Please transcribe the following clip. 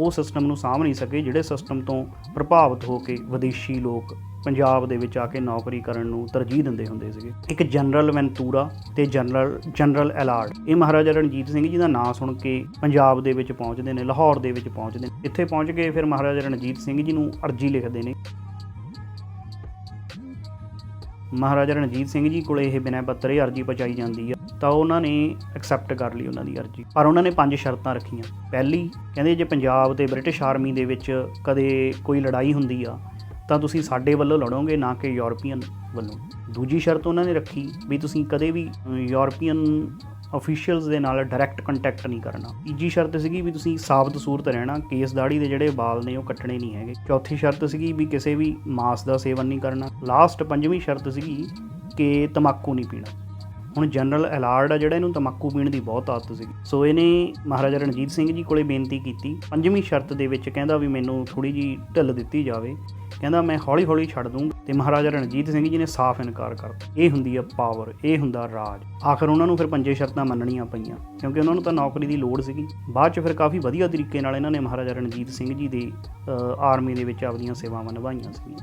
ਉਹ ਸਿਸਟਮ ਨੂੰ ਸਾਂਭ ਨਹੀਂ ਸਕੇ ਜਿਹੜੇ ਸਿਸਟਮ ਤੋਂ ਪ੍ਰਭਾਵਿਤ ਹੋ ਕੇ ਵਿਦੇਸ਼ੀ ਲੋਕ ਪੰਜਾਬ ਦੇ ਵਿੱਚ ਆ ਕੇ ਨੌਕਰੀ ਕਰਨ ਨੂੰ ਤਰਜੀਹ ਦਿੰਦੇ ਹੁੰਦੇ ਸੀਗੇ। ਇੱਕ ਜਨਰਲ ਵੈਂਤੂਰਾ ਤੇ ਜਨਰਲ ਜਨਰਲ ਐਲਾਰਡ ਇਹ ਮਹਾਰਾਜਾ ਰਣਜੀਤ ਸਿੰਘ ਜੀ ਦਾ ਨਾਮ ਸੁਣ ਕੇ ਪੰਜਾਬ ਦੇ ਵਿੱਚ ਪਹੁੰਚਦੇ ਨੇ, ਲਾਹੌਰ ਦੇ ਵਿੱਚ ਪਹੁੰਚਦੇ ਨੇ। ਇੱਥੇ ਪਹੁੰਚ ਕੇ ਫਿਰ ਮਹਾਰਾਜਾ ਰਣਜੀਤ ਸਿੰਘ ਜੀ ਨੂੰ ਅਰਜੀ ਲਿਖਦੇ ਨੇ। ਮਹਾਰਾਜਾ ਰਣਜੀਤ ਸਿੰਘ ਜੀ ਕੋਲੇ ਇਹ ਬਿਨੈ ਪੱਤਰੇ ਅਰਜੀ ਪਹੁੰਚਾਈ ਜਾਂਦੀ ਆ ਤਾਂ ਉਹਨਾਂ ਨੇ ਐਕਸੈਪਟ ਕਰ ਲਈ ਉਹਨਾਂ ਦੀ ਅਰਜੀ। ਪਰ ਉਹਨਾਂ ਨੇ ਪੰਜ ਸ਼ਰਤਾਂ ਰੱਖੀਆਂ। ਪਹਿਲੀ ਕਹਿੰਦੇ ਜੇ ਪੰਜਾਬ ਤੇ ਬ੍ਰਿਟਿਸ਼ ਆਰਮੀ ਦੇ ਵਿੱਚ ਕਦੇ ਕੋਈ ਲੜਾਈ ਹੁੰਦੀ ਆ ਤਾਂ ਤੁਸੀਂ ਸਾਡੇ ਵੱਲੋਂ ਲੜੋਗੇ ਨਾ ਕਿ ਯੂਰਪੀਅਨ ਵੱਲੋਂ। ਦੂਜੀ ਸ਼ਰਤ ਉਹਨਾਂ ਨੇ ਰੱਖੀ ਵੀ ਤੁਸੀਂ ਕਦੇ ਵੀ ਅ, ਯੂਰਪੀਅਨ ਅਫੀਸ਼ੀਅਲਸ ਦੇ ਨਾਲ ਡਾਇਰੈਕਟ ਕੰਟੈਕਟ ਨਹੀਂ ਕਰਨਾ। ਤੀਜੀ ਸ਼ਰਤ ਸੀਗੀ ਵੀ ਤੁਸੀਂ ਸਾਬਤ ਸੂਰਤ ਰਹਿਣਾ ਕੇਸ ਦਾੜੀ ਦੇ ਜਿਹੜੇ ਵਾਲ ਨੇ ਉਹ ਕੱਟਣੇ ਨਹੀਂ ਹੈਗੇ। ਚੌਥੀ ਸ਼ਰਤ ਸੀਗੀ ਵੀ ਕਿਸੇ ਵੀ ਮਾਸ ਦਾ ਸੇਵਨ ਨਹੀਂ ਕਰਨਾ। ਲਾਸਟ ਪੰਜਵੀਂ ਸ਼ਰਤ ਸੀਗੀ ਕਿ ਤਮਾਕੂ ਨਹੀਂ ਪੀਣਾ। ਹੁਣ ਜਨਰਲ ਐਲਾਰਡ ਆ ਜਿਹੜਾ ਇਹਨੂੰ ਤਮਾਕੂ ਪੀਣ ਦੀ ਬਹੁਤ ਆਦਤ ਸੀਗੀ। ਸੋ ਇਹਨੇ ਮਹਾਰਾਜਾ ਰਣਜੀਤ ਸਿੰਘ ਜੀ ਕੋਲੇ ਬੇਨਤੀ ਕੀਤੀ, ਪੰਜਵੀਂ ਸ਼ਰਤ ਦੇ ਵਿੱਚ ਕਹਿੰਦਾ ਵੀ ਮੈਨੂੰ ਥੋੜੀ ਜੀ ਢਿੱਲ ਦਿੱਤੀ ਜਾਵੇ। ਕਹਿੰਦਾ ਮੈਂ ਹੌਲੀ ਹੌਲੀ ਛੱਡ ਦੂੰਗਾ ਤੇ ਮਹਾਰਾਜਾ ਰਣਜੀਤ ਸਿੰਘ ਜੀ ਨੇ ਸਾਫ਼ ਇਨਕਾਰ ਕਰਤਾ ਇਹ ਹੁੰਦੀ ਆ ਪਾਵਰ, ਇਹ ਹੁੰਦਾ ਰਾਜ। ਆਖਰ ਉਹਨਾਂ ਨੂੰ ਫਿਰ ਪੰਜੇ ਸ਼ਰਤਾਂ ਮੰਨਣੀਆਂ ਪਈਆਂ, ਕਿਉਂਕਿ ਉਹਨਾਂ ਨੂੰ ਤਾਂ ਨੌਕਰੀ ਦੀ ਲੋੜ ਸੀਗੀ। ਬਾਅਦ ਚ ਫਿਰ ਕਾਫੀ ਵਧੀਆ ਤਰੀਕੇ ਨਾਲ ਇਹਨਾਂ ਨੇ ਮਹਾਰਾਜਾ ਰਣਜੀਤ ਸਿੰਘ ਜੀ ਦੇ ਆਰਮੀ ਦੇ ਵਿੱਚ ਆਪਦੀਆਂ ਸੇਵਾਵਾਂ ਨਿਭਾਈਆਂ ਸੀ